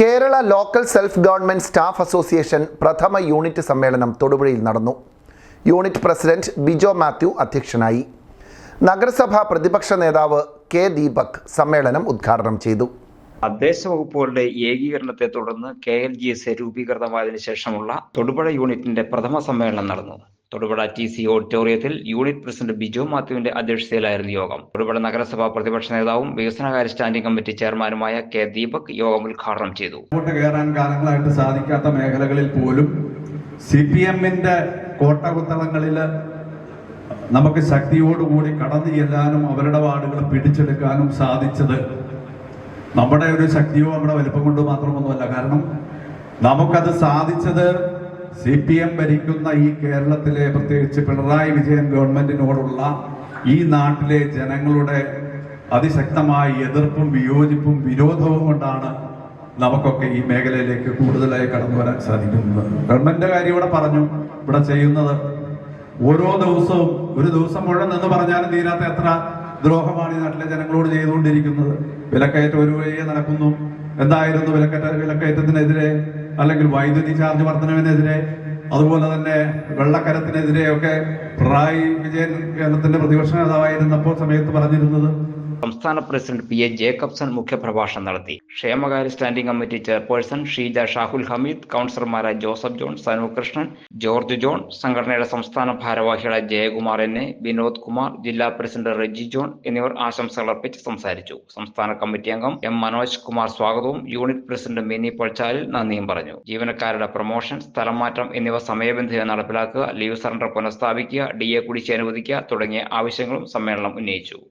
Kerala local self government staff association പ്രഥമ unit സമ്മേളനം തൊടുപുഴയിൽ നടന്നു. യൂണിറ്റ് പ്രസിഡന്റ് ബിജോ മാത്യു അധ്യക്ഷനായി. നഗരസഭാ പ്രതിപക്ഷ നേതാവ് കെ ദീപക് സമ്മേളനം ഉദ്ഘാടനം ചെയ്തു. തദ്ദേശ വകുപ്പുകളുടെ ഏകീകരണത്തെ തുടർന്ന് കെ എൽ ജി എസ് രൂപീകൃതമായതിനു ശേഷമുള്ള തൊടുപുഴ യൂണിറ്റിന്റെ പ്രഥമ സമ്മേളനം നടന്നു. തൊടുപുഴ ടി സി ഓഡിറ്റോറിയത്തിൽ യൂണിറ്റ് പ്രസിഡന്റ് ബിജു മാത്യുവിന്റെ അധ്യക്ഷതയിലായിരുന്നു യോഗം. തൊടുപുഴ നഗരസഭാ പ്രതിപക്ഷ നേതാവും വികസനകാര്യ സ്റ്റാൻഡിംഗ് കമ്മിറ്റി ചെയർമാനുമായ കെ ദീപക് യോഗം ഉദ്ഘാടനം ചെയ്തു. അങ്ങോട്ട് കയറാൻ കാലങ്ങളായിട്ട് സാധിക്കാത്ത മേഖലകളിൽ പോലും സി പി എമ്മിന്റെ കോട്ടകുത്തളങ്ങളിൽ നമുക്ക് ശക്തിയോടുകൂടി കടന്നു ചെല്ലാനും അവരുടെ വാർഡുകൾ പിടിച്ചെടുക്കാനും സാധിച്ചത് നമ്മുടെ ഒരു ശക്തിയോ നമ്മുടെ വലിപ്പം കൊണ്ടോ മാത്രമൊന്നുമല്ല. കാരണം നമുക്കത് സാധിച്ചത് സി പി എം ഭരിക്കുന്ന ഈ കേരളത്തിലെ പ്രത്യേകിച്ച് പിണറായി വിജയൻ ഗവൺമെന്റിനോടുള്ള ഈ നാട്ടിലെ ജനങ്ങളുടെ അതിശക്തമായ എതിർപ്പും വിയോജിപ്പും വിരോധവും കൊണ്ടാണ് നമുക്കൊക്കെ ഈ മേഖലയിലേക്ക് കൂടുതലായി കടന്നു വരാൻ സാധിക്കുന്നത്. ഗവൺമെന്റിന്റെ കാര്യം ഇവിടെ പറഞ്ഞു ഇവിടെ ചെയ്യുന്നത്. ഓരോ ദിവസവും ഒരു ദിവസം മുഴുവൻ എന്ന് പറഞ്ഞാലും തീരാത്ത എത്ര ദ്രോഹമാണ് ഈ നാട്ടിലെ ജനങ്ങളോട് ചെയ്തുകൊണ്ടിരിക്കുന്നത്. വിലക്കയറ്റം ഒരു വഴിയെ നടക്കുന്നു. എന്തായിരുന്നു വിലക്കയറ്റ വിലക്കയറ്റത്തിനെതിരെ അല്ലെങ്കിൽ വൈദ്യുതി ചാർജ് വർധനവിനെതിരെ അതുപോലെ തന്നെ വെള്ളക്കരത്തിനെതിരെയൊക്കെ പിണറായി വിജയൻ കേരളത്തിന്റെ പ്രതിപക്ഷ നേതാവായിരുന്നപ്പോൾ സമയത്ത് പറഞ്ഞിരുന്നത് സംസ്ഥാന പ്രസിഡന്റ് പി എ ജേക്കബ്സൺ മുഖ്യപ്രഭാഷണം നടത്തി. ക്ഷേമകാര്യ standing committee chairperson Sheeja Shahul Hameed കൗൺസിലർമാരായ ജോസഫ് ജോൺ സനു കൃഷ്ണൻ ജോർജ് ജോൺ സംഘടനയുടെ സംസ്ഥാന ഭാരവാഹികളായ ജയകുമാർ എൻ എ വിനോദ് കുമാർ ജില്ലാ പ്രസിഡന്റ് റെജി ജോൺ എന്നിവർ ആശംസകൾ അർപ്പിച്ച് സംസാരിച്ചു. സംസ്ഥാന കമ്മിറ്റി അംഗം എം മനോജ് കുമാർ സ്വാഗതവും യൂണിറ്റ് പ്രസിഡന്റ് മിനി പൊൾച്ചാലിൽ നന്ദിയും പറഞ്ഞു. ജീവനക്കാരുടെ പ്രൊമോഷൻ സ്ഥലമാറ്റം എന്നിവ സമയബന്ധിത നടപ്പിലാക്കുക ലീവ് സറണ്ടർ പുനഃസ്ഥാപിക്കുക ഡി എ കുടിശ്ശിക അനുവദിക്കുക തുടങ്ങിയ ആവശ്യങ്ങളും സമ്മേളനം ഉന്നയിച്ചു.